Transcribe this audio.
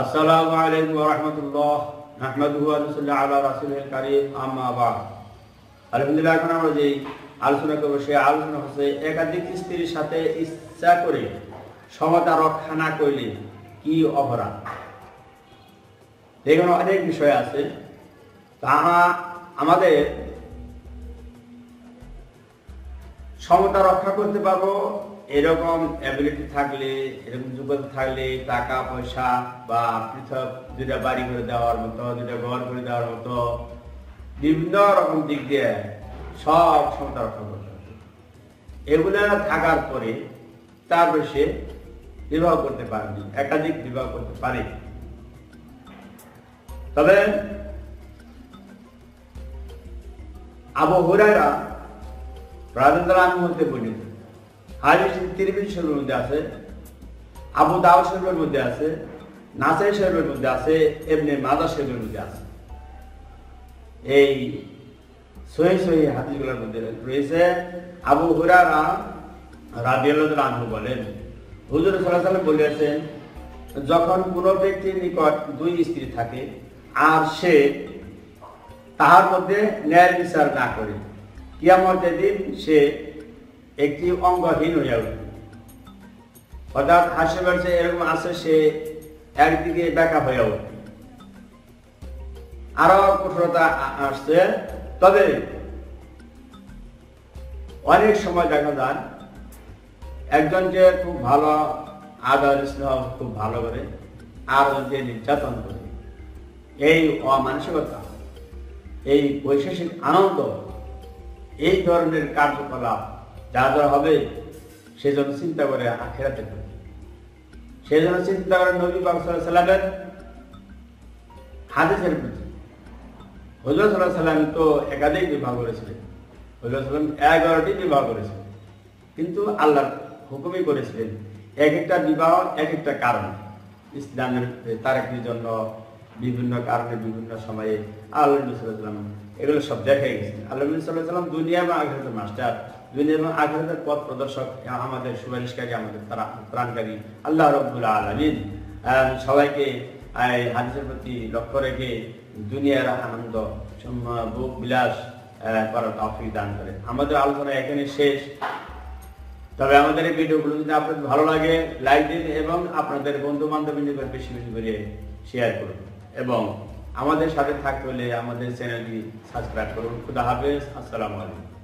আসসালামু আলাইকুম আলহামদুলিল্লাহ, এখন আমরা আলোচনা করব সেই আলোচনা হচ্ছে একাধিক স্ত্রীর সাথে ইচ্ছা করে সমতা রক্ষা না করলে কি অপরাধ? এখানে অনেক বিষয় আছে। তাহা আমাদের সমতা রক্ষা করতে পারব। এরকম অ্যাবিলিটি থাকলে, এরকম যোগ্যতা থাকলে টাকা, পয়সা বা পৃথক দুটা বাড়ি করে দেওয়ার মতো দুটা ঘর করে দেওয়ার মতো বিভিন্ন রকম দিক দিয়ে সব সমতা রক্ষা করতে হবে। এগুলো থাকার পরে তারপরে সে বিবাহ করতে পারেনি, একাধিক বিবাহ করতে পারে তবে আবু রাজেন্দ্রান মধ্যে বর্ণিত হাজির তিরমিজ শরীফের মধ্যে আছে, আবু দাও শরীফের মধ্যে আছে নাসাই শরীফের মধ্যে আছে এমনি মাদা শরীফের মধ্যে আছে। এই সহি সহি হাদিসগুলোর মধ্যে রয়েছে, আবু হুরারা রাদিয়াল্লাহু আনহু বলেন, হুজুর সাল্লাম বলেছেন, যখন কোনো ব্যক্তির নিকট দুই স্ত্রী থাকে, আর সে তাহার মধ্যে ন্যায় বিচার না করে কিয়ামতের দিন সে একটি অঙ্গহীন হয়ে উঠবে। অর্থাৎ বাড়ছে এরকম আছে, সে একদিকে বেকা হয়ে উঠবে। আরও কঠোরতা আসছে। তবে অনেক সময় দেখা যায় একজনকে খুব ভালো আদর স্নেহ খুব ভালো করে, আর যে নির্যাতন করে, এই অমানসিকতা, এই বৈশেষিক আনন্দ এই ধরনের কার্যকলাপ যা যা হবে সেজন্য চিন্তা করে আখেরাতে সেজন্য চিন্তা করে নবী সাল্লামের হাদিসের প্রতি। হজরত সাল্লাহ সাল্লাম তো একাধিক বিবাহ করেছিলেন। হজরত সাল্লাম এগারোটি বিবাহ করেছিলেন। কিন্তু আল্লাহর হুকুমই করেছিলেন এক একটা বিবাহ, এক একটা কারণ। ইসলামের তারাকির জন্য বিভিন্ন কারণে বিভিন্ন সময়ে আল্লাহ ওয়াসাল্লাম এগুলো সব দেখাই গেছে আল্লাহ ওয়াসাল্লাম দুনিয়া এবং আখেরাতের মাস্টার। দুনিয়া এবং আখেরাতের পথ প্রদর্শক আমাদের সুপারিশকারী, আমাদের ত্রা- ত্রাণকারী আল্লাহ রব্বুল আলামিন। সবাইকে হাদিসের প্রতি লক্ষ্য রেখে দুনিয়ার আনন্দ বুক বিলাস করার তৌফিক দান করে। আমাদের আলোচনা এখানে শেষ। তবে আমাদের এই ভিডিওগুলো যদি আপনাদের ভালো লাগে, লাইক দিন এবং আপনাদের বন্ধু বান্ধবের বেশি বেশি করে শেয়ার করুন। এবং আমাদের সাথে থাকতে হলে আমাদের চ্যানেলটি সাবস্ক্রাইব করুন। খুদা হাফেজ আসসালামু আলাইকুম।